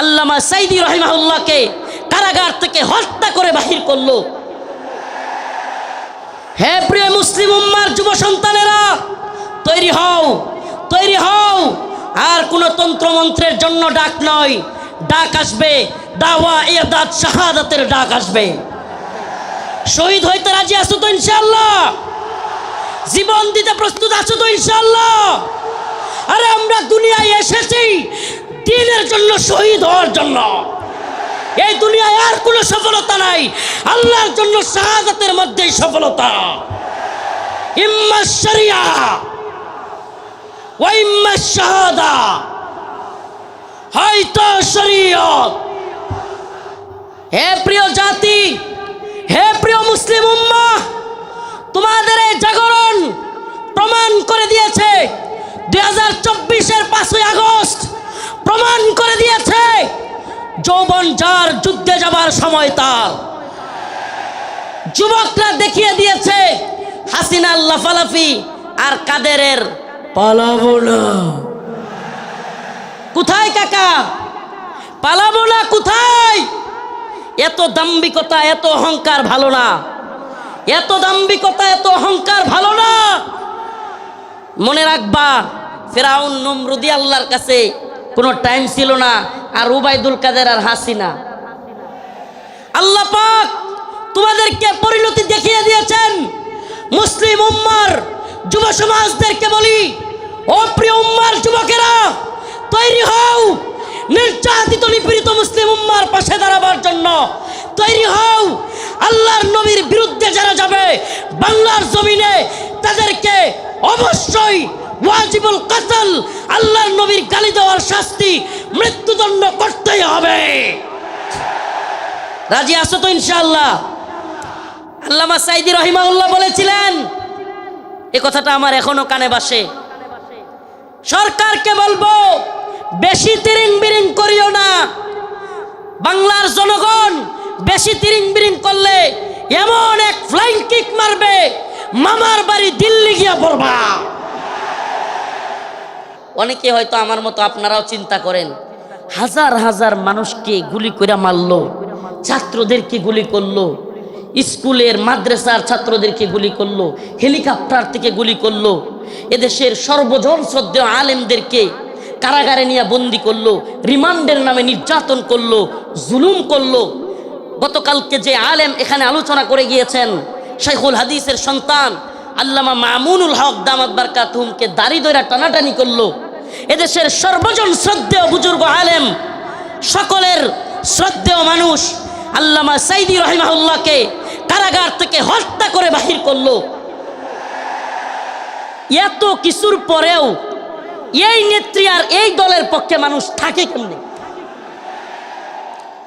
আল্লামা সাইদি রহিমাহুল্লাহকে কারাগার থেকে হত্যা করে বাহির করল। হে প্রিয় মুসলিম উম্মার যুব সন্তানেরা, তৈরি হও তৈরি হও। আর কোনো তন্ত্রমন্ত্রের জন্য ডাক নয়, ডাক আসবে, দাওয়া এদাত শাহাদাতের ডাক আসবে। শহীদ হইতে রাজি আছো তো ইনশাল্লাহ জীবন দিতে প্রস্তুত আছো তো ইনশাল্লাহ আরে আমরা দুনিয়ায় এসেছি দিনের জন্য শহীদ হওয়ার জন্য। এই দুনিয়ায় আর কোনো সফলতা নাই। আল্লাহর জন্য শাহাদাতের মধ্যেই সফলতা। ইম্মা শরিয়া ওয়া ইম্মা শাহাদা। হে প্রিয় জাতি, হে প্রিয় মুসলিম উম্মাহ তোমাদের এই জাগরণ প্রমাণ করে দিয়েছে দুই হাজার চব্বিশের পাঁচই আগস্ট প্রমাণ করে দিয়েছে। যৌবন যার যুদ্ধে যাবার সময় তার। যুবকরা দেখিয়ে দিয়েছে, হাসিনার লাফালাফি আর কাদেরের পালাবো না। কোথায় কাকা? পালাবো না কোথায়? এত দাম্বিকতা এত অহংকার ভালো না। এত দাম্বিকতা এত অহংকার ভালো না। মনে রাখবা, ফেরাউন নমরুদি আল্লাহর কাছে কোনো টাইম ছিল না, আর উবাইদুল কাদের আর হাসিনা। আল্লাহ পাক তোমাদেরকে পরিণতি দেখিয়ে দিয়েছেন। মুসলিম উম্মার, যুব সমাজদেরকে বলি অপ্রিয় উম্মার যুবকেরা, তৈরি হও, নির্যাতিত নিপীড়িত মুসলিম উম্মার পাশে দাঁড়াবার জন্য। তৈরি হও, আল্লাহর নবীর বিরুদ্ধে যারা যাবে, বাংলার জমিনে তাদেরকে অবশ্যই ওয়াজিবুল কাতল, আল্লাহর নবীর গালি দেওয়ার শাস্তি মৃত্যুদণ্ড করতেই হবে। রাজি আছো তো ইনশাআল্লাহ? আল্লামা সাইদি রহিমাউল্লাহ বলেছিলেন, এ কথাটা আমার এখনও কানে বাসে সরকারকে বলব, বেশি তিরিং বিরিং করিও না। বাংলার জনগণ বেশি তিরিং বিরিং করলে এমন এক ফ্লাইং কিক মারবে, মামার বাড়ি দিল্লি গিয়া পড়বা। অনেকে হয়তো আমার মতো আপনারাও চিন্তা করেন। হাজার হাজার মানুষকে গুলি করে মারল, ছাত্রদেরকে গুলি করল, স্কুলের, মাদ্রাসার ছাত্রদেরকে গুলি করল, হেলিকপ্টার থেকে গুলি করল, এদেশের সর্বজন শ্রদ্ধেয় আলেমদেরকে কারাগারে নিয়ে বন্দি করল, রিমান্ডের নামে নির্যাতন করল, জুলুম করল। গতকালকে যে আলেম এখানে আলোচনা করে গিয়েছেন শেখুল হাদিসের সন্তান আল্লামা মামুনুল হক দামাত বারকাতুমকে দাড়ি দইরা টানাটানি করল। এদেশের সর্বজন শ্রদ্ধেয় বুজুর্গ আলেম, সকলের শ্রদ্ধেয় মানুষ আল্লামা সাইদি রহিমাহুল্লাহকে কারাগার থেকে হত্যা করে বাহির করল। এত কিছুর পরেও এই নেত্রী আর এই দলের পক্ষে মানুষ থাকে কেমনি?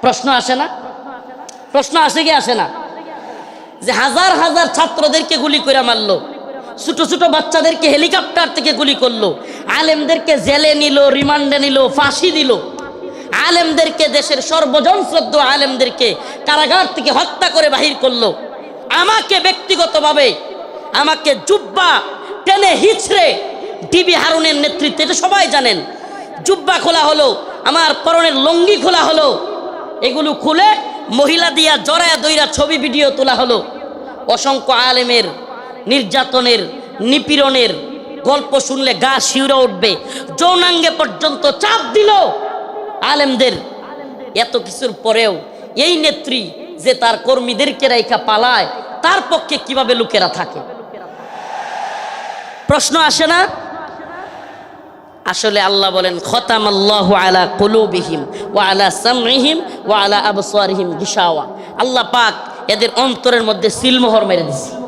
প্রশ্ন আসে না? প্রশ্ন আসে কি আসে না? যে হাজার হাজার ছাত্রদেরকে গুলি করে মারলো। ছোট ছোট বাচ্চাদেরকে হেলিকপ্টার থেকে গুলি করল। আলেমদেরকে জেলে নিল, রিমান্ডে নিল, ফাঁসি দিল। আলেমদেরকে দেশের সর্বজন শ্রদ্ধ আলেমদেরকে কারাগার থেকে হত্যা করে বাহির করল। আমাকে ব্যক্তিগতভাবে আমাকে জুব্বা টেনে হিচড়ে ডিবি হারুনের নেতৃত্বে, এটা সবাই জানেন, জুব্বা খোলা হলো, আমার পরনের লঙ্গি খোলা হলো। এগুলো খুলে মহিলা দিয়া জরায়া দইরা ছবি, ভিডিও তোলা হলো। অসংখ্য আলেমের নির্যাতনের, নিপীড়নের গল্প শুনলে গা শিউরে উঠবে। যৌনাঙ্গে পর্যন্ত চাপ দিল আলেমদের। এত কিছুর পরেও এই নেত্রী যে তার কর্মীদেরকে রেখা পালায়, তার পক্ষে কীভাবে লোকেরা থাকে? প্রশ্ন আসে না? আসলে আল্লাহ বলেন খতাম আল্লাহ আলা কুলুবিহিম ওয়া আলা সামরিহিম ওয়া আলা আবসারিহিম গিশাওয়া। আল্লাহ পাক এদের অন্তরের মধ্যে সিলমোহর মেরে দিছে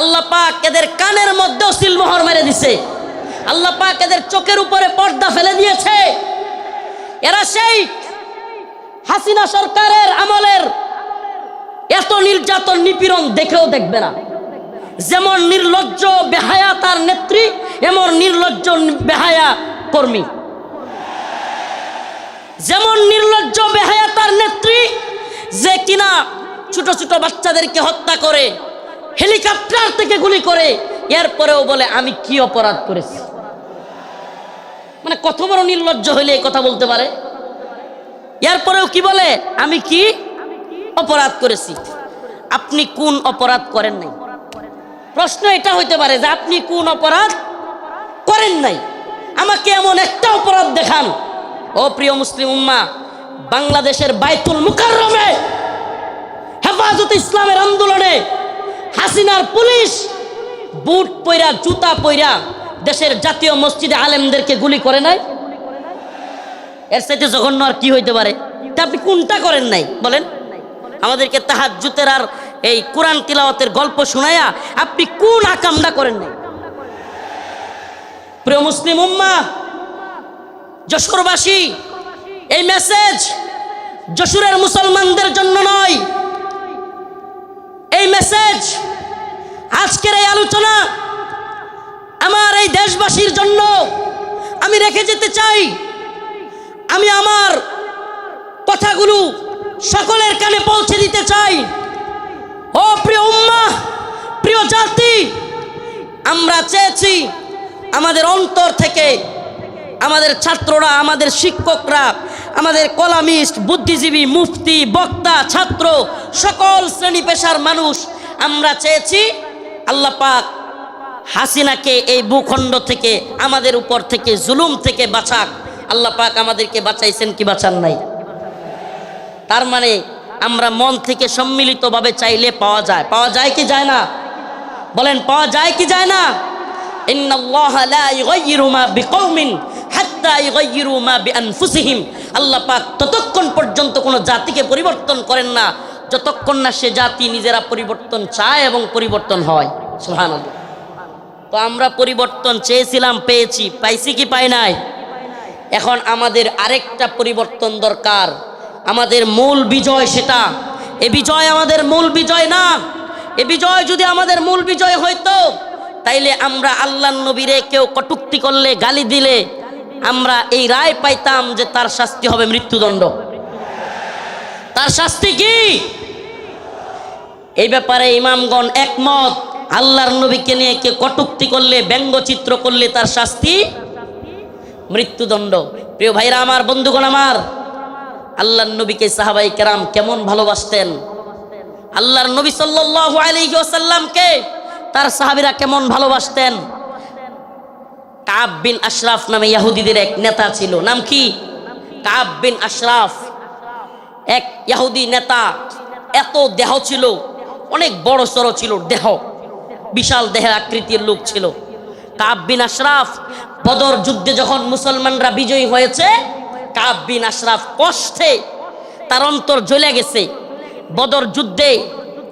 আল্লাহ পাক এদের কানের মধ্যেও সিলমোহর মেরে দিছে। আল্লাহ পাক এদের চোখের উপরে পর্দা ফেলে দিয়েছে। এরা সেই হাসিনা সরকারের আমলের এত নির্যাতন নিপীড়ন দেখেও দেখবে না। যেমন নির্লজ্জ বেহায়া তার নেত্রী, এমন নির্লজ্জ বেহায়া কর্মী। যেমন নির্লজ্জ বেহায়া তার নেত্রী, যে কিনা ছোট ছোট বাচ্চাদেরকে হত্যা করে হেলিকপ্টার থেকে গুলি করে, এরপরেও বলে, আমি কি অপরাধ করেছি? মানে কত বড় নির্লজ্জ হইলে এই কথা বলতে পারে? এরপরেও কি বলে, আমি কি অপরাধ করেছি? আপনি কোন অপরাধ করেন নাই? প্রশ্ন এটা হইতে পারে যে আপনি কোন অপরাধ করেন নাই? আমাকে এমন একটা অপরাধ দেখান। ও প্রিয় মুসলিম উম্মা, বাংলাদেশের বাইতুল মুকাররমে হেফাজত ইসলামের আন্দোলনে হাসিনার পুলিশ বুট পইরা, জুতা পইরা দেশের জাতীয় মসজিদে আলেমদেরকে গুলি করে নাই? এর সাথে জঘন্য আর কি হইতে পারে? তা আপনি কোনটা করেন নাই? বলেন। আমাদেরকে তাহাজ্জুতের আর এই কোরআন তিলাওয়াতের গল্প শোনায়া আপনি কোন আকামটা করেন নাই? প্রিয় মুসলিম উম্মা, যশোরবাসী, এই মেসেজ যশোরের মুসলমানদের জন্য নয়। মেসেজ আজকের এই আলোচনা আমার এই দেশবাসীর জন্য আমি রেখে যেতে চাই। আমি আমার কথাগুলো সকলের কানে পৌঁছে দিতে চাই। ও প্রিয় উম্মা প্রিয় জাতি, আমরা চেয়েছি আমাদের অন্তর থেকে আমাদের ছাত্ররা, আমাদের শিক্ষকরা, আমাদের কলামিস্ট, বুদ্ধিজীবী, মুফতি, বক্তা, ছাত্র, সকল শ্রেণি পেশার মানুষ, আমরা চেয়েছি আল্লাহ পাক হাসিনাকে এই ভূখণ্ড থেকে, আমাদের উপর থেকে, জুলুম থেকে বাঁচাক। আল্লাহ পাক আমাদেরকে বাঁচাইছেন কি বাঁচান নাই? তার মানে আমরা মন থেকে সম্মিলিতভাবে চাইলে পাওয়া যায়। পাওয়া যায় কি যায় না? বলেন, পাওয়া যায় কি যায় না? ইন্নাল্লাহ লা ইউগাইয়িরু মা বিকওমিন। আল্লাহ পাক ততক্ষণ পর্যন্ত কোনো জাতিকে পরিবর্তন করেন না। যতক্ষণ না সে জাতি নিজেরা পরিবর্তন চায় এবং পরিবর্তন হয়। তো আমরা পরিবর্তন চেয়েছিলাম, পেয়েছি। পাইছি কি পাই নাই? এখন আমাদের আরেকটা পরিবর্তন দরকার। আমাদের মূল বিজয় সেটা। এ বিজয় আমাদের মূল বিজয় না। এ বিজয় যদি আমাদের মূল বিজয় হইতো, তাইলে আমরা আল্লাহ নবীরে কেউ কটুক্তি করলে, গালি দিলে আমরা এই রায় পাইতাম যে তার শাস্তি হবে মৃত্যুদণ্ড। তার শাস্তি কি? এই ব্যাপারে ইমামগণ একমত। আল্লাহর নবীকে নিয়ে কে কটুক্তি করলে, ব্যঙ্গচিত্র করলে তার শাস্তি মৃত্যুদণ্ড। প্রিয় ভাইরা আমার, বন্ধুগণ আমার, আল্লাহর নবীকে সাহাবাই কেরাম কেমন ভালোবাসতেন? আল্লাহর নবী সাল্লাল্লাহু আলাইহি ওয়াসাল্লামকে তার সাহাবীরা কেমন ভালোবাসতেন? কাব বিন আশরাফ নামে ইহুদিদের এক নেতা ছিল। নাম কি? কাব বিন আশরাফ। এক ইহুদি নেতা। এত দেহ ছিল। অনেক বড় সড়ো ছিল দেহ। বিশাল দেহের আকৃতির লোক ছিল। কাব বিন আশরাফ বদর যুদ্ধে যখন মুসলমানরা বিজয়ী হয়েছে, কাব বিন আশরাফ কষ্টে তার অন্তর জ্বলে গেছে। বদর যুদ্ধে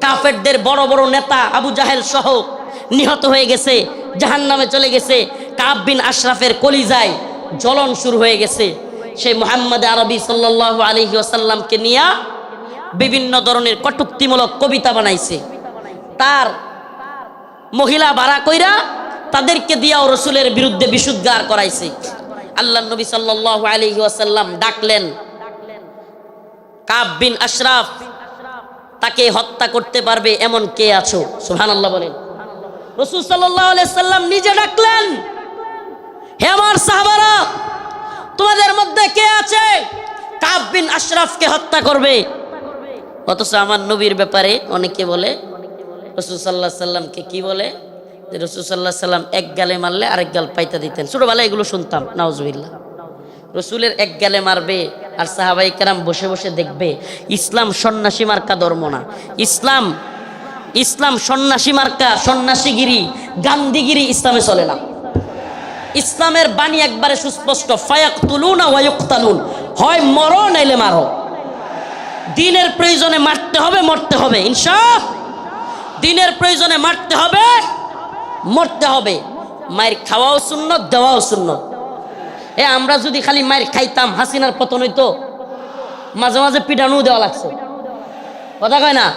কাফেরদের বড় বড় নেতা আবু জাহেল সহ নিহত হয়ে গেছে জাহান নামে চলে গেছে। কাব বিন আশরাফের কলিজায় জ্বলন শুরু হয়ে গেছে। সেই মোহাম্মদ আরবি সাল্লাহ আলহি আসাল্লামকে নিয়ে বিভিন্ন ধরনের কটুক্তিমূলক কবিতা বানাইছে। তার মহিলা ভাড়া কইরা তাদেরকে দিয়াও রসুলের বিরুদ্ধে বিশুদ্ধার করাইছে। আল্লাহ নবী সাল্লাহ আলহি আসাল্লাম ডাকলেন, কাব বিন আশরাফ, তাকে হত্যা করতে পারবে এমন কে আছো? সুহান আল্লাহ বলেন। রসুল সাল্লাহ সাল্লাম নিজে ডাকলেন হে আমার সাহাবারা, তোমাদের মধ্যে কে আছে? কাব বিন আশরাফকে হত্যা করবে। অথচ আমার নবীর ব্যাপারে অনেকে বলে, রসুল সাল্লাহ সাল্লামকে কি বলে? যে রসুল সাল্লাহ সাল্লাম এক গালে মারলে আরেক গাল পাইতা দিতেন। ছোটবেলায় এগুলো শুনতাম নাউজবিল্লা রসুলের এক গালে মারবে আর সাহাবাই কেরাম বসে বসে দেখবে, ইসলাম সন্ন্যাসী মার্কা ধর্ম না। ইসলাম ইসলাম সন্ন্যাসী মার্কা সন্ন্যাসীগিরি, গান্ধীগিরি ইসলামে চলে না। ইসলামের বাণী একবারে সুস্পষ্ট ফায়াক তুলুন ওয়ায়ুক্তালুন হয় মরো নাইলে মারো। দিনের প্রয়োজনে মারতে হবে, মরতে হবে। ইনসাফ দিনের প্রয়োজনে মারতে হবে, মরতে হবে। মায়ের খাওয়াও শূন্য দেওয়াও শূন্য এ, আমরা যদি খালি মায়ের খাইতাম, হাসিনার পতন হইতো, মাঝে মাঝে পিটানো দেওয়া লাগছে। কথা কয় না?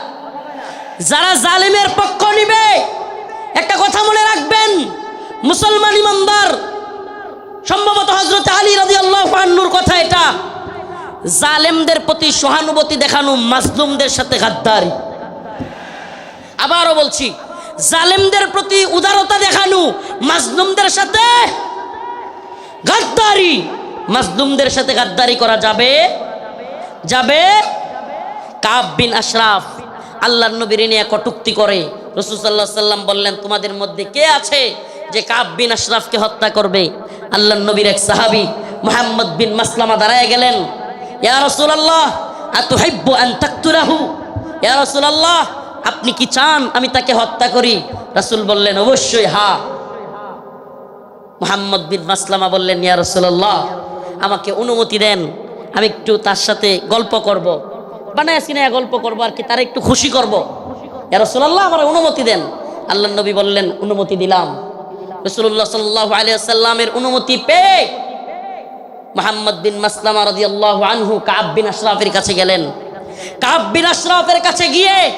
যারা জালিমের পক্ষ নিবে, একটা কথা মনে রাখবেন মুসলমান ইমানদার। সম্ভবত হজরত আলী রাজি আল্লাহ কথা এটা। জালেমদের প্রতি সহানুভূতি দেখানো মাজলুমদের সাথে গাদ্দারি। আবারও বলছি, জালেমদের প্রতি উদারতা দেখানো মাজলুমদের সাথে গাদ্দারি। মাজলুমদের সাথে গাদ্দারি করা যাবে? যাবে? কাব বিন আশরাফ আল্লাহর নবীর নিয়ে কটুক্তি করে রসুল্লাহ সাল্লাম বললেন, তোমাদের মধ্যে কে আছে যে কাব বিন আশরাফকে হত্যা করবে আল্লাহর নবীর এক সাহাবি মোহাম্মদ বিন মাসলামা দাঁড়ায় গেলেন। আপনি কি চান আমি তাকে হত্যা করি? রাসূল বললেন, অবশ্যই, হা। মোহাম্মদ বিন মাসলামা বললেন, ইয়া রসুল্লাহ আমাকে অনুমতি দেন, আমি একটু তার সাথে গল্প করব। বানায় সিনায়া গল্প করব আর কি, তারা একটু খুশি করব। ইয়া রসুল্লাহ আমার অনুমতি দেন। আল্লাহ নবী বললেন, অনুমতি দিলাম। রসুল্লাহ সাল্লাহ আলিয়াল্লামের অনুমতি পেয়ে মোহাম্মদ বিন মাসলামা রদি আল্লাহ আনহু কাব বিন আশরাফের কাছে গেলেন। কাব বিন আশরাফের কাছে গিয়ে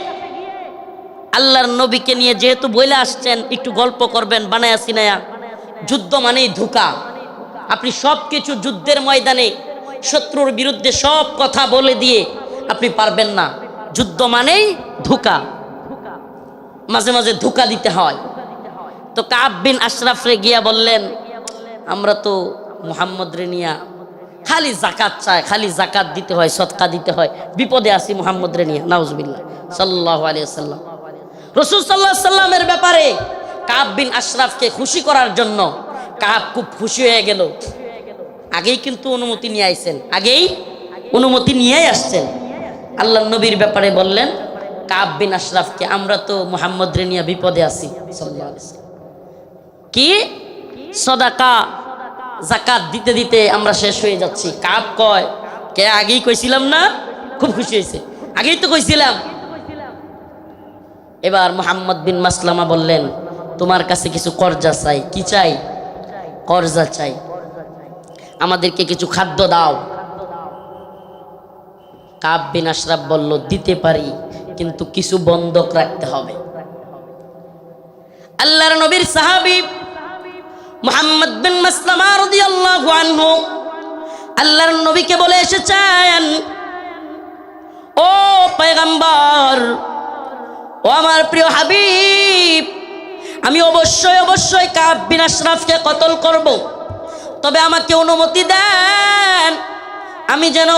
আল্লাহর নবীকে নিয়ে যেহেতু বইলে আসছেন, একটু গল্প করবেন, বানায়া সিনায়া। যুদ্ধ মানেই ধোকা। আপনি সব কিছু যুদ্ধের ময়দানে, শত্রুর বিরুদ্ধে সব কথা বলে দিয়ে আপনি পারবেন না। যুদ্ধ মানেই ধোকা। মাঝে মাঝে ধোকা দিতে হয়। তো কাব বিন আশরাফরে গিয়া বললেন, আমরা তো মোহাম্মদ রেনিয়া খালি জাকাত চায় খালি জাকাত দিতে হয়, সৎকা দিতে হয়। বিপদে আসি মোহাম্মদ রেনিয়া নাউজবিল্লা সাল্লাহ আলিয়া সাল্লাম রসুল সাল্লাহ সাল্লামের ব্যাপারে কাব বিন আশরাফকে খুশি করার জন্য কাব খুব খুশি হয়ে গেল। আগেই কিন্তু অনুমতি নিয়ে আইছেন, আগেই অনুমতি নিয়েই আসছেন। আল্লাহ নবীর ব্যাপারে বললেন, কাব বিন আশরাফকে আমরা তো মোহাম্মদ রেনিয়া বিপদে আছি। আলাইহি সাল্লাম। কি? সদাকা জাকাত দিতে দিতে আমরা শেষ হয়ে যাচ্ছি। কাপ কয়? কে আগেই কইছিলাম না? খুব খুশি হয়েছে। আগেই তো কইছিলাম। এবার মোহাম্মদ বিন মাসলামা বললেন, তোমার কাছে কিছু কর্জা চাই। কি চাই? কর্জা চাই। আমাদেরকে কিছু খাদ্য দাও। কাব বিন আশরাফ বলল, দিতে পারি, কিন্তু কিছু বন্ধক রাখতে হবে। আল্লাহর নবীর সাহাবী মোহাম্মদ বিন মাসলামা রাদিয়াল্লাহু আনহু আল্লাহর নবীকে বলে এসেছেন, ও পয়গম্বর, ও আমার প্রিয় হাবিব, আমি অবশ্যই অবশ্যই কাব বিন আশরাফকে কতল করব। তবে আমাকে অনুমতি দেন, আমি যেন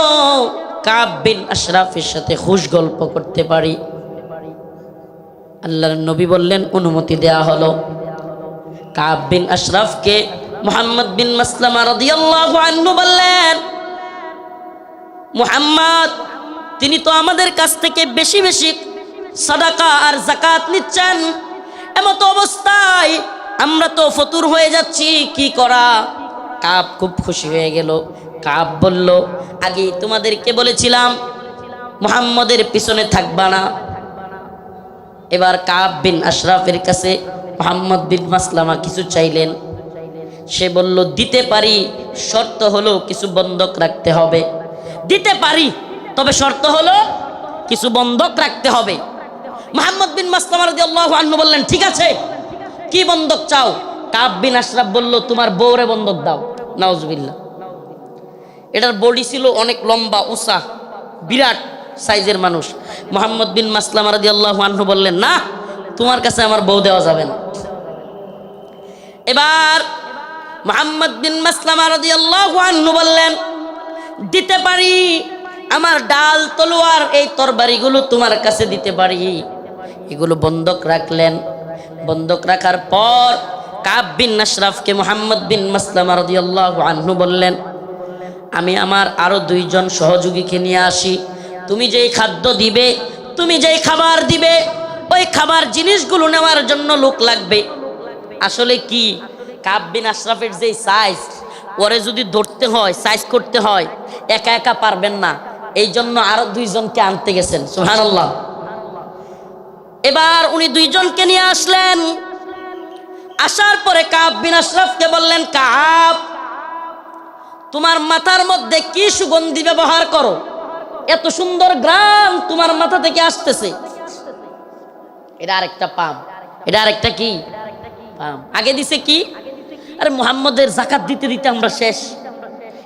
কাব বিন আশরাফের সাথে খুশ গল্প করতে পারি। আল্লাহর নবী বললেন, অনুমতি দেয়া হলো। কাব বিন আশরাফকে মোহাম্মদ বিন মাসলামা রাদিয়াল্লাহু আনহু বললেন, মুহাম্মদ, তিনি তো আমাদের কাছ থেকে বেশি বেশি সাদাকা আর জাকাত নিচ্ছেন। এমত অবস্থায় আমরা তো ফতুর হয়ে যাচ্ছি, কি করা? কাব খুব খুশি হয়ে গেল। কাব বলল আগে তোমাদেরকে বলেছিলাম, মুহাম্মদের পিছনে থাকবা না। এবার কাব বিন আশরাফের কাছে মোহাম্মদ বিন মাসলামা কিছু চাইলেন। সে বলল, দিতে পারি, শর্ত হলো কিছু বন্ধক রাখতে হবে। দিতে পারি, তবে শর্ত হলো কিছু বন্ধক রাখতে হবে। মোহাম্মদ বিন মাসলামা রাদিয়াল্লাহু আনহু বললেন, ঠিক আছে, কি বন্ধক চাও? কাব বিন আশরাফ বলল, তোমার বউরে বন্ধক দাও। নাউজুবিল্লাহ। এটার বডি ছিল অনেক লম্বা, উঁচা, বিরাট সাইজের মানুষ। মোহাম্মদ বিন মাসলাম রাদি আল্লাহ আনহু বললেন, না তোমার কাছে আমার বউ দেওয়া যাবে না। এবার মোহাম্মদ বিন মাসলাম রাদি আল্লাহ বললেন, দিতে পারি, আমার ডাল, তলোয়ার এই তরবারিগুলো তোমার কাছে দিতে পারি। এগুলো বন্ধক রাখলেন। বন্ধক রাখার পর কাব বিন আশরাফকে মোহাম্মদ বিন মাসলাম রাদি আল্লাহ আনহু বললেন, আমি আমার আরও দুইজন সহযোগীকে নিয়ে আসি। তুমি যেই খাদ্য দিবে, তুমি যেই খাবার দিবে ওই খাবার জিনিসগুলো নেওয়ার জন্য লোক লাগবে। আসলে কি? কাব বিন আশরাফের যেই সাইজ ওরে যদি ধরতে হয় সাইজ করতে হয়, একা একা পারবেন না। এই জন্য আরও দুইজনকে আনতে গেছেন সুহানাল্লাহ এবার উনি দুইজনকে নিয়ে আসলেন। আসার পরে কাব বিন আশরাফকে বললেন, কাব, তোমার মাথার মধ্যে কি সুগন্ধি ব্যবহার করো? এত সুন্দর গ্রাম তোমার মাথা থেকে আসতেছে। এটা আরেকটা পাম। এটা আরেকটা কি? পাম। আগে দিছে কি? আরে মুহাম্মদের জাকাত দিতে দিতে আমরা শেষ।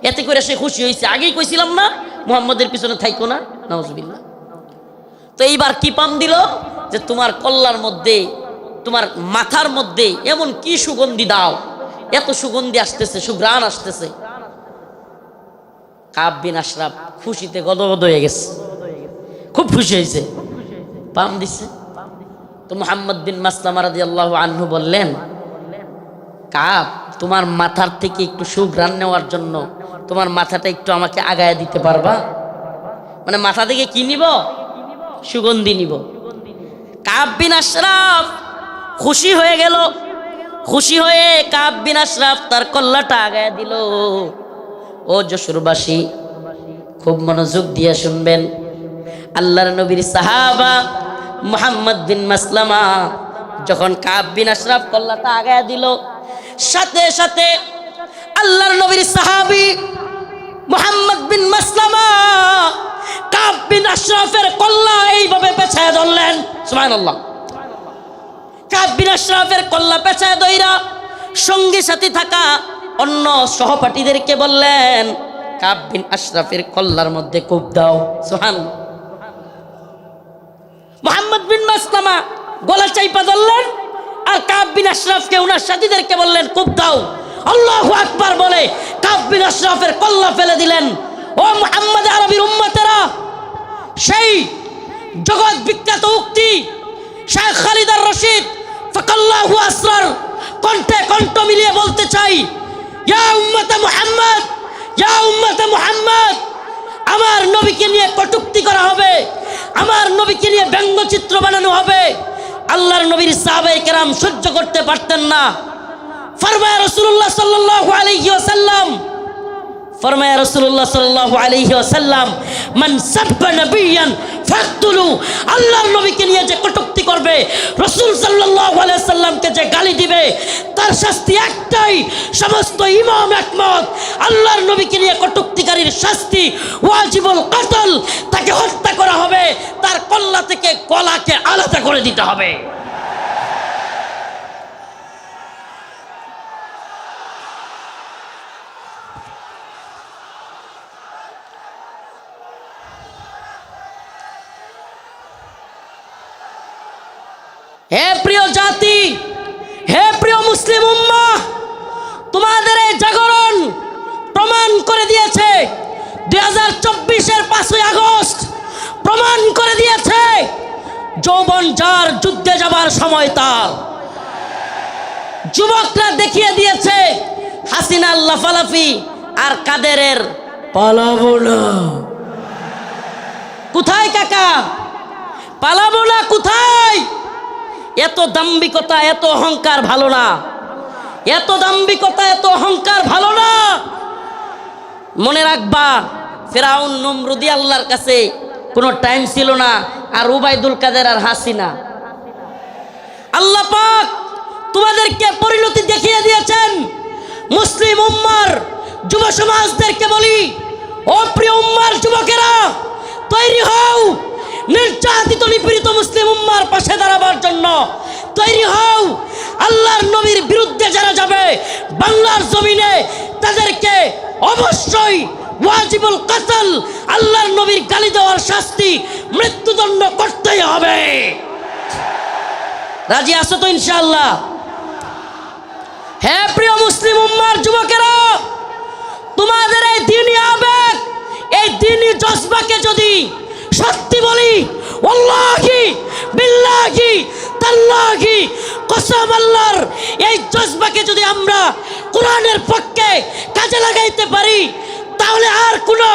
এতে করে সে খুশি হয়েছে আগেই কইছিলাম না, মুহাম্মদের পিছনে থাইকো না। নজবিল্লা তো এইবার কি পাম দিল? যে তোমার কল্লার মধ্যে, তোমার মাথার মধ্যে এমন কি সুগন্ধি দাও। এত সুগন্ধি আসতেছে সুগ্রাণ আসতেছে। কাব বিন আশরাফ খুশিতে গদগদ হয়ে গেছে। খুব খুশি হয়েছে। পাম দিছে। তো মোহাম্মদ বিন মাসলামা রাদি আল্লাহ আনহু বললেন কাপ তোমার মাথার থেকে একটু সুঘ্রাণ নেওয়ার জন্য তোমার মাথাটা একটু আমাকে আগায় দিতে পারবা? মানে মাথা থেকে কি নিব? সুগন্ধি নিব। কাব বিন আশরাফ খুশি হয়ে গেল। খুশি হয়ে কাব বিন আশরাফ তার কল্লাটা আগায় দিল। ও যশোরবাসী, খুব মনোযোগ দিয়ে শুনবেন। আল্লাহর নবীর সাহাবা মুহাম্মদ বিন মাসলামা যখন কাব বিন আশরাফ কল্লাটা আগায় দিল, সাথে সাথে আল্লাহর নবীর সাহাবী মুহাম্মদ বিন মাসলামা কাব বিন আশরাফের কল্লা এইভাবে পেছায় ধরলেন। সুবহানাল্লাহ। কাব বিন আশরাফের কল্লা পেছায় দইরা সঙ্গী সাথী থাকা অন্য সহপাঠীদেরকে বললেন, কাব বিন আশরাফের কল্লার মধ্যে কূপ দাও। সুবহানাল্লাহ। মোহাম্মদ বিন মাসলামা গলা চাইপা ধরলেন আর কাব বিন আশরাফকে ওনার সাথীদেরকে বললেন, কূপ দাও। আল্লাহ আকবার বলে কাব বিন আশরাফের কল্লা ফেলে দিলেন। ও মোহাম্মদ আরবির উম্মতেরা, সেই জগৎ বিখ্যাত উক্তি শেখ খালিদার রশিদ ফকাল্লাহু আসরার কণ্ঠে কণ্ঠ মিলিয়ে বলতে চাই, ইয়া উম্মতে মুহাম্মদ, ইয়া উম্মতে মুহাম্মদ, আমার নবীকে নিয়ে কটুক্তি করা হবে। আমার নবীকে নিয়ে ব্যঙ্গচিত্র বানানো হবে। আল্লাহর নবীর সাহাবে কেরাম সহ্য করতে পারতেন না। ফরমায় রসুল্লাহ সাল্লাল্লাহু আলাইহি ওয়াসাল্লাম, ফরমায় রসুল্লাহ সাল্লাল্লাহু আলাইহি ওয়াসাল্লাম, মান সাব্বা নবিয়ান আল্লাহর নবীকে নিয়ে যে কটুক্তি করবে, রসুল সাল্লাহ আলাইহি সাল্লামকে গালি দিবে। তার শাস্তি একটাই, সমস্ত ইমাম একমত। আল্লাহর নবীকে নিয়ে কটুক্তিকারীর শাস্তি, ওয়াজিবুল কাতল, তাকে হত্যা করা হবে। তার কল্লা থেকে গলাকে আলাদা করে দিতে হবে। হে প্রিয় জাতি হে প্রিয় মুসলিম উম্মা, তোমাদের এই জাগরণ প্রমাণ করে দিয়েছে। দুই হাজার চব্বিশের পাঁচই আগস্ট প্রমাণ করে দিয়েছে যৌবন যার যুদ্ধে যাবার সময় তার। যুবকরা দেখিয়ে দিয়েছে হাসিনার লাফালাফি আর কাদেরের পালাবো না। কোথায় কাকা? পালাবো না কোথায়? এত দাম্বিকতা, এত অহংকার ভালো না। এত দাম্বিকতা, এত অহংকার ভালো না। মনে রাখবা, ফেরাউন নমরুদি আল্লাহর কাছে কোনো টাইম ছিল না, আর উবাইদুল কাদের আর হাসিনা। আল্লাহ পাক তোমাদেরকে পরিণতি দেখিয়ে দিয়েছেন। মুসলিম উম্মার, যুব সমাজদেরকে বলি, অপ্রিয় উম্মার যুবকেরা, তৈরি হও। নির্যাতিত, নিপীড়িত মুসলিম উম্মার পাশে দাঁড়াবার জন্য তৈরি হও। আল্লাহর নবীর বিরুদ্ধে যারা যাবে, বাংলার জমিনে তাদেরকে অবশ্যই ওয়াজিবুল কাতল, আল্লাহর নবীর গালি দেওয়ার শাস্তি মৃত্যুদণ্ড করতেই হবে। রাজি আছো তো ইনশাআল্লাহ? হ্যাঁ প্রিয় মুসলিম উম্মার যুবকেরা, তোমাদের এই দিনই আবেগ, এই দিনই জজবাকে যদি সত্যি বলি এই জজবাকে যদি আমরা কোরআনের পক্ষে কাজে লাগাইতে পারি, তাহলে আর কোনো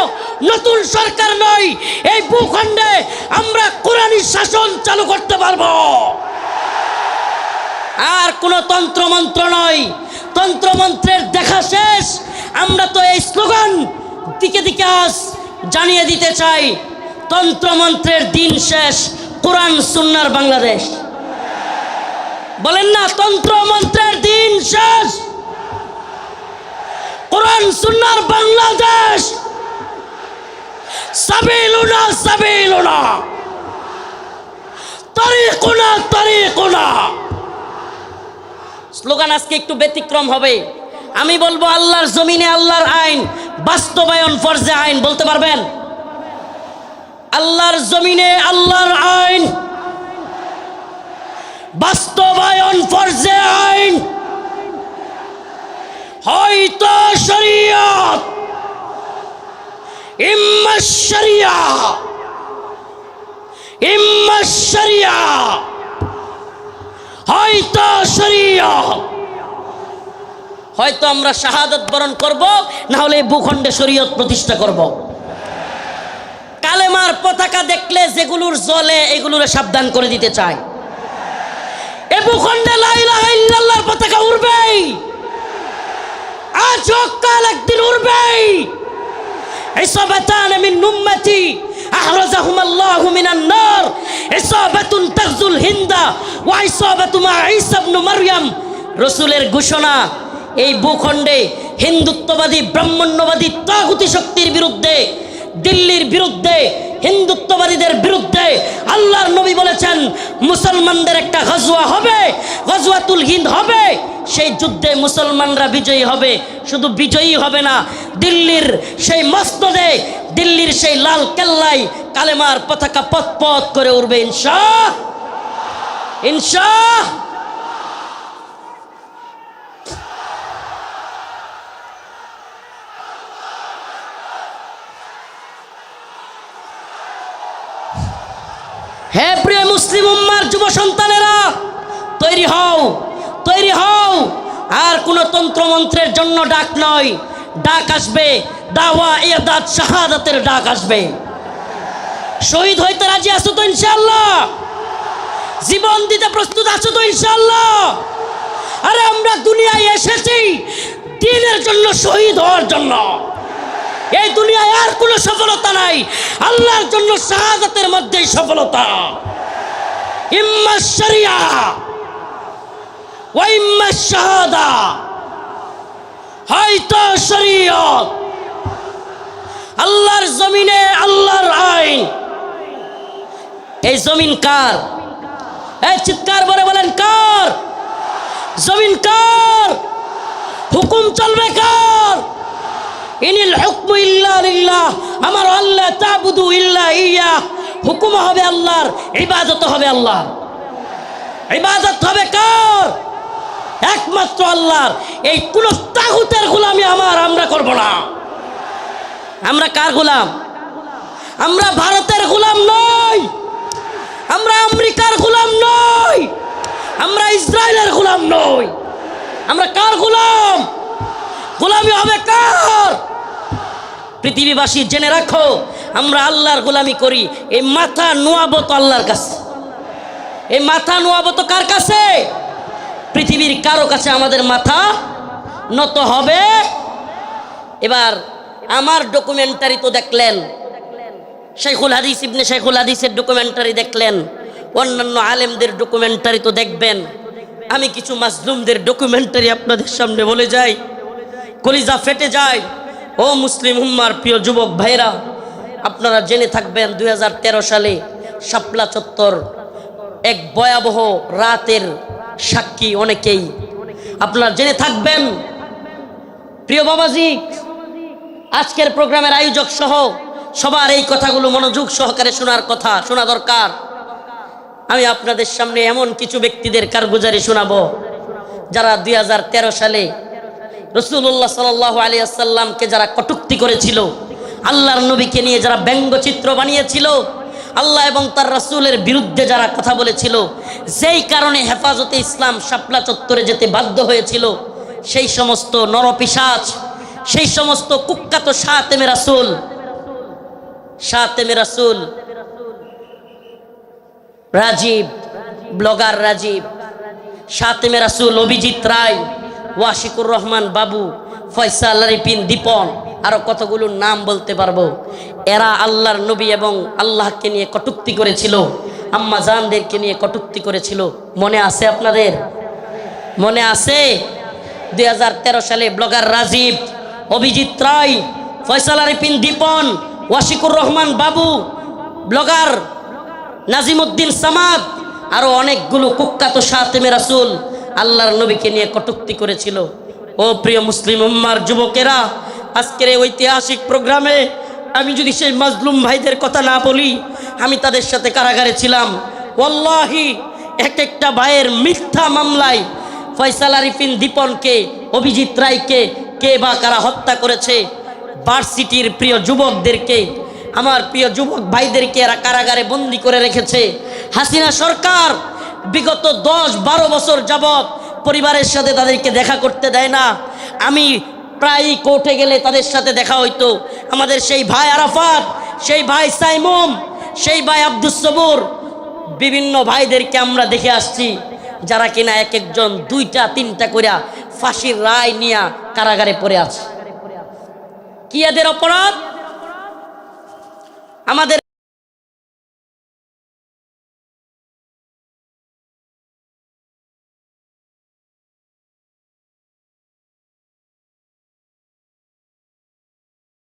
নতুন সরকার নয়, এই ভূখণ্ডে আমরা কোরআনী শাসন চালু করতে পারব। আর কোনো তন্ত্রমন্ত্র নয়, তন্ত্রমন্ত্রের দেখা শেষ, আমরা তো এই স্লোগান দিকে দিকে আজ জানিয়ে দিতে চাই। তন্ত্রমন্ত্রের দিন শেষ, কোরআন, সুন্নার বাংলাদেশ। বলেন না, তন্ত্রমন্ত্রের দিন শেষ। কোরআন, সুন্নার বাংলাদেশ। স্লোগান আজকে একটু ব্যতিক্রম হবে। আমি বলব, আল্লাহর জমিনে আল্লাহর আইন, বাস্তবায়ন ফরজে আইন, বলতে পারবেন? আল্লাহর জমিনে আল্লাহর আইন। বাস্তবায়ন ফরজে আইন। হয়তো শরিয়া। ইম্মা হয়তো শরিয়া। হয়তো আমরা শাহাদত বরণ করব, না হলে ভূখণ্ডে শরীয়ত প্রতিষ্ঠা করব। কালেমার পতাকা দেখলে যেগুলোর জলে এগুলোর সাবধান করে দিতে চায়। এ ভূখণ্ডে লাইলাহা ইল্লাল্লাহর পতাকা উড়বেই। আজ কাল একদিন উড়বেই। হিন্দা ঘোষণা, এই ভূখণ্ডে হিন্দুত্ববাদী, ব্রাহ্মণ্যবাদী, তাগুতি শক্তির বিরুদ্ধে, দিল্লির বিরুদ্ধে হিন্দুত্ববাদীদের বিরুদ্ধে আল্লাহর নবী বলেছেন, মুসলমানদের একটা গজওয়া হবে, গজওয়াতুল হিন্দ হবে, সেই যুদ্ধে মুসলমানরা বিজয়ী হবে। শুধু বিজয়ী হবে না, দিল্লির সেই মস্তদে, দিল্লির সেই লাল কেল্লাই কালেমার পতাকা পথ পথ করে উঠবে ইনশা ইনশা হে প্রিয় মুসলিম উম্মার যুব সন্তানেরা, তৈরি হও তৈরি হও। আর কোনো তন্ত্রমন্ত্রের জন্য ডাক নয়। ডাক আসবে, দাওয়া ইয়াদাত শাহাদাতের ডাক আসবে। শহীদ হইতে রাজি আছো তো ইনশাআল্লাহ? জীবন দিতে প্রস্তুত আছো তো ইনশাআল্লাহ? আরে আমরা দুনিয়ায় এসেছি দিনের জন্য শহীদ হওয়ার জন্য। এই দুনিয়ায় আর কোনো সফলতা নাই। আল্লাহর জন্য শাহাদাতের মধ্যেই সফলতা। ইম্মা শরিয়া ওয়া ইম্মা শাহাদা। হয়তো শরীয়ত। আল্লাহর জমিনে আল্লাহর আইন। এই জমিন কার? এই চিৎকার করে বলেন কার? জমিন কার? হুকুম চলবে কার? ইনিল হুকমু ইল্লা লিল্লাহ। আমার আল্লাহ তাবুদু ইল্লা ইয়া। হুকুম হবে আল্লাহর, ইবাদত হবে আল্লাহ ইবাদত হবে কার? একমাত্র আল্লাহর। এই কোন তাগুতের গোলামি আমার, আমরা করব না। আমরা কার গোলাম? আমরা ভারতের গোলাম নই। আমরা আমেরিকার গোলাম নই। আমরা ইসরায়েলের গোলাম নই। আমরা কার গোলাম? গোলামি হবে কার? পৃথিবীবাসী জেনে রাখো, আমরা আল্লাহর গোলামি করি। এই মাথা নোয়াবো তো আল্লাহর কাছে। এই মাথা নোয়াবো তো কার কাছে? পৃথিবীর কারও কাছে আমাদের মাথা নত হবে। এবার আমার ডকুমেন্টারি তো দেখলেন। শেখুল হাদিস, ইবনে শেখুল হাদিসের ডকুমেন্টারি দেখলেন। অন্যান্য আলেমদের ডকুমেন্টারি তো দেখবেন। আমি কিছু মাসলুমদের ডকুমেন্টারি আপনাদের সামনে বলে যাই। কলিজা ফেটে যায়। ও মুসলিম উম্মার প্রিয় যুবক ভাইরা, আপনারা জেনে থাকবেন দু হাজার তেরো সালে শাপলা চত্বর এক ভয়াবহ রাতের সাক্ষী অনেকেই। আপনারা জেনে থাকবেন, প্রিয় বাবাজি, আজকের প্রোগ্রামের আয়োজক সহ সবার এই কথাগুলো মনোযোগ সহকারে শোনার কথা, শোনা দরকার। আমি আপনাদের সামনে এমন কিছু ব্যক্তিদের কারগুজারি শোনাবো, যারা দুই হাজার তেরো সালে রসুল্লাহ সাল আলী আসাল্লামকে যারা কটুক্তি করেছিল, আল্লাহর নবীকে নিয়ে যারা ব্যঙ্গচিত্র বানিয়েছিল, আল্লাহ এবং তার রাসূলের বিরুদ্ধে যারা কথা বলেছিল, যেই কারণে হেফাজতে ইসলাম শাপলা চত্বরে যেতে বাধ্য হয়েছিল, সেই সমস্ত নরপিসাচ সেই সমস্ত কুখ্যাত সাতেমে রাসুল সাতেমে রাসুল, রাজীব, ব্লগার রাজীব সাতেমে রাসুল অভিজিৎ রায় ওয়াশিকুর রহমান বাবু ফয়সাল রিপিন দীপন, আরও কতগুলো নাম বলতে পারব। এরা আল্লাহর নবী এবং আল্লাহকে নিয়ে কটুক্তি করেছিল, আম্মা জানদেরকে নিয়ে কটুক্তি করেছিল। মনে আছে আপনাদের? মনে আছে? দুই হাজার তেরো সালে ব্লগার রাজীব, অভিজিৎ রায় ফয়সাল আরিফিন দীপন, ওয়াশিকুর রহমান বাবু, ব্লগার নাজিমুদ্দিন সামাদ, আরও অনেকগুলো কুখ্যাত সাতেমে রাসুল আল্লাহর নবীকে নিয়ে কটুক্তি করেছিল। ও প্রিয় মুসলিম উম্মার যুবকেরা, আজকের এই ঐতিহাসিক প্রোগ্রামে আমি যদি সেই মাজলুম ভাইদের কথা না বলি, আমি তাদের সাথে কারাগারে ছিলাম। ওল্লাহি এক একটা ভাইয়ের মিথ্যা মামলায় ফয়সাল আরিফিন দীপনকে, অভিজিৎ রায়কে কে বা কারা হত্যা করেছে, ভার্সিটির প্রিয় যুবকদেরকে, আমার প্রিয় যুবক ভাইদেরকে এরা কারাগারে বন্দি করে রেখেছে। হাসিনা সরকার বিগত দশ বারো বছর যাবৎ পরিবারের সাথে তাদেরকে দেখা করতে দেয় না। আমি প্রায়ই কোর্টে গেলে তাদের সাথে দেখা হইতো। আমাদের সেই ভাই আরাফাত, সেই ভাই সাইমুম সেই ভাই আব্দুস সবুর, বিভিন্ন ভাইদেরকে আমরা দেখে আসছি, যারা কিনা এক একজন দুইটা, তিনটা করিয়া ফাঁসির রায় নিয়া কারাগারে পড়ে আছে। কি এদের অপরাধ? আমাদের